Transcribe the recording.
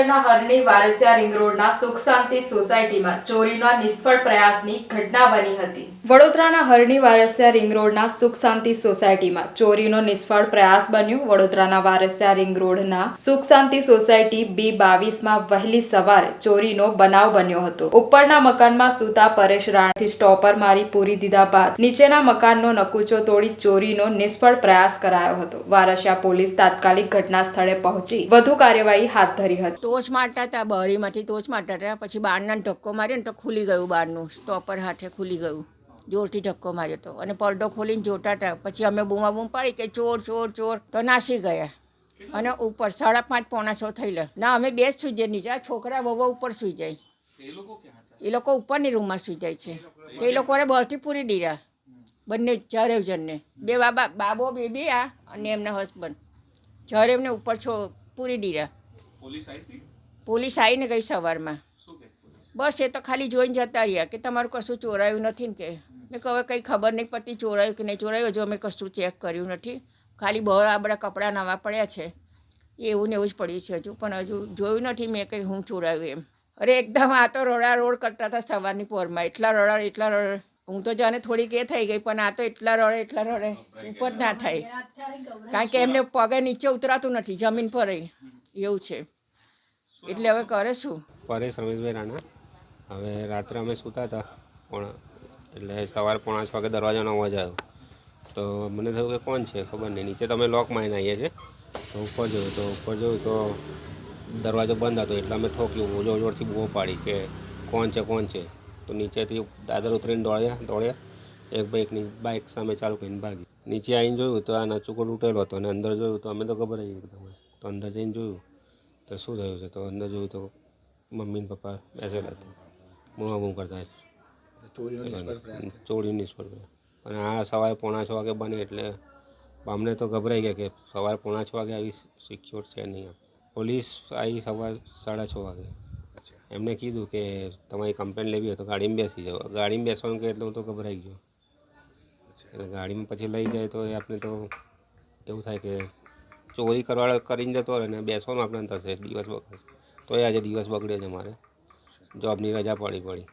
શહેરના હરણી વારસિયા રિંગ રોડના સુખ શાંતિ સોસાયટીમાં ચોરીના નિષ્ફળ પ્રયાસની ઘટના બની હતી. વડોદરાના હરણી વારસિયા રિંગ રોડના સુખ શાંતિ સોસાયટીમાં ચોરીનો નિષ્ફળ પ્રયાસ બન્યો. વડોદરાના વારસિયા રિંગ રોડના સુખ શાંતિ સોસાયટી બી બાવીસમાં વહેલી સવારે ચોરીનો બનાવ બન્યો હતો. ઉપરના મકાનમાં સૂતા પરેશ રાણાથી સ્ટોપર મારી પૂરી દીધા બાદ નીચેના મકાનનો નકુચો તોડી ચોરીનો નિષ્ફળ પ્રયાસ કરાયો હતો. વારસિયા પોલીસ તાત્કાલિક ઘટના સ્થળે પહોંચી વધુ કાર્યવાહી હાથ ધરી હતી. ટોચ મારતા હતા બહારીમાંથી ટોચ મારતા હતા પછી બહારના ધક્કો માર્યો ને તો ખુલી ગયું બહારનું સ્ટોપર હાથે ખુલી ગયું જોરથી ધક્કો માર્યો હતો અને પડદો ખોલીને જોતા હતા. પછી અમે બૂમા બૂમ પાડી કે ચોર ચોર ચોર તો નાસી ગયા. અને ઉપર સાડા પાંચ પોણા છ થયેલા ના અમે બે જ સુઈ જઈએ નીચે છોકરા વહુ ઉપર સુઈ જાય. એ લોકો ઉપરની રૂમમાં સુઈ જાય છે. તો એ લોકોને બહારથી પૂરી દીધા. બંને ચારે જણને. બે બાબા બાબો બેબી આ અને એમના હસબન્ડ જ્યારે ઉપર છો પૂરી દીધા. પોલીસ આવીને ગઈ સવારમાં. બસ એ તો ખાલી જોઈને જતા રહ્યા કે તમારું કશું ચોરાયું નથી ને કે. મેં કહું કંઈ ખબર નહીં પડતી ચોરાયું કે નહીં ચોરાયું હજુ અમે કશું ચેક કર્યું નથી. ખાલી બહુ આ બધા કપડાં નવા પડ્યા છે. એવું ને એવું જ પડ્યું છે હજુ. પણ હજુ જોયું નથી મેં કંઈ હું ચોરાયું એમ. અરે એકદમ આ તો રોડા રોડ કરતા હતા સવારની પોરમાં. એટલા રડા એટલા રડા. હું તો જાણે થોડીક એ થઈ ગઈ પણ આ તો એટલા રડે એટલા રડે. ઉપર ના થાય. કારણ કે એમને પગે નીચે ઉતરાતું નથી જમીન પર ય. એવું છે. એટલે હવે કરે શું? પરેશ રમેશભાઈ રાણા. હવે રાત્રે અમે સૂતા હતા પોણા એટલે સવારે પોણા વાગે દરવાજાનો અવાજ આવ્યો. તો મને થયું કે કોણ છે ખબર નહીં. નીચે તમે લોક મારીને આવીએ છીએ. તો ઉપર જોયું તો ઉપર જોયું તો દરવાજો બંધ હતો એટલે અમે ઠોક્યું. જોર જોરથી બૂમો પાડી કે કોણ છે કોણ છે? તો નીચેથી દાદર ઉતરીને દોડ્યા દોડ્યા. એક બાઇકની બાઇક સામે ચાલુ કરીને ભાગી. નીચે આવીને જોયું તો આ નાચુકો તૂટેલો હતો અને અંદર જોયું તો અમે તો ગભરાઈ એકદમ તો અંદર જઈને જોયું તો શું થયું છે? તો અંદર જોયું તો મમ્મી ને પપ્પા બેસેલા હતા બૂમા બૂમ કરતા ચોરી નિષ્ફળ અને આ સવારે પોણા છ વાગે બને એટલે અમને તો ગભરાઈ ગયા કે સવારે પોણા છ વાગે આવી સિક્યોર છે નહીં પોલીસ આવી સવાર સાડા છ વાગે. એમને કીધું કે તમારી કમ્પ્લેન લેવી હોય તો ગાડીમાં બેસી જાઓ. ગાડીમાં બેસવાનું કે એટલે હું તો ગભરાઈ ગયો. એટલે ગાડીમાં પછી લઈ જાય તો એ આપણે તો એવું થાય કે ચોરી કરવા કરીને જતો રહે ને બેસવાનું આપણે થશે, દિવસ બગડશે. તો એ આજે દિવસ બગડ્યો છે મારે. જોબની રજા પડી પડી.